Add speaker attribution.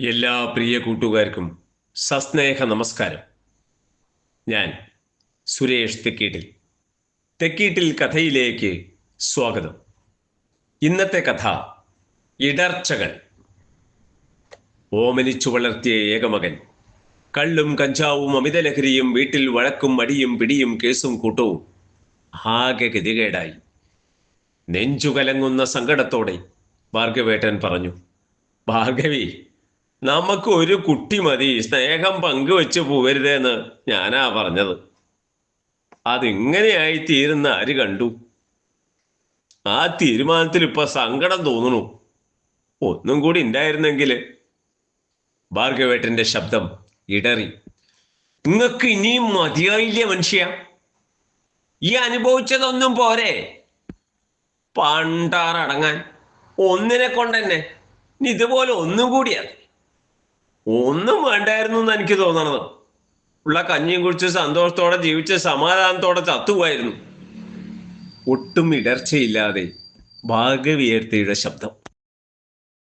Speaker 1: എല്ലാ പ്രിയ കൂട്ടുകാർക്കും സസ്നേഹ നമസ്കാരം. ഞാൻ സുരേഷ് തെക്കീട്ടിൽ. തെക്കീട്ടിൽ കഥയിലേക്ക് സ്വാഗതം. ഇന്നത്തെ കഥ ഇടർച്ചകൾ. ഓമനിച്ചു വളർത്തിയ ഏകമകൻ. കള്ളും കഞ്ചാവും അമിതലഹരിയും വീട്ടിൽ വഴക്കും മടിയും പിടിയും കേസും കൂട്ടവും ആകെ ഗതികേടായി. നെഞ്ചുകലങ്ങുന്ന സങ്കടത്തോടെ ഭാർഗവേട്ടൻ പറഞ്ഞു ഭാർഗവി നമുക്ക് ഒരു കുട്ടി മതി. സ്നേഹം പങ്കുവെച്ച് പോവരുതെന്ന് ഞാനാ പറഞ്ഞത്. അതിങ്ങനെയായി തീരുന്ന ആര് കണ്ടു? ആ തീരുമാനത്തിൽ ഇപ്പൊ സങ്കടം തോന്നുന്നു. ഒന്നും കൂടി ഉണ്ടായിരുന്നെങ്കിൽ ഭാർഗവേട്ടന്റെ ശബ്ദം ഇടറി. നിങ്ങൾക്ക് ഇനിയും മതിയായില്ല മനുഷ്യ? ഈ അനുഭവിച്ചതൊന്നും പോരെ? പണ്ടാറടങ്ങാൻ ഒന്നിനെ കൊണ്ടെന്നെ. ഇതുപോലെ ഒന്നും കൂടിയാ. ഒന്നും വേണ്ടായിരുന്നു എന്ന് എനിക്ക് തോന്നണത്. ഉള്ള കഞ്ഞിയും കുടിച്ച് സന്തോഷത്തോടെ ജീവിച്ച് സമാധാനത്തോടെ ചത്തുവായിരുന്നു ഒട്ടും ഇടർച്ചയില്ലാതെ ഭാഗവിയർത്തിയുടെ ശബ്ദം.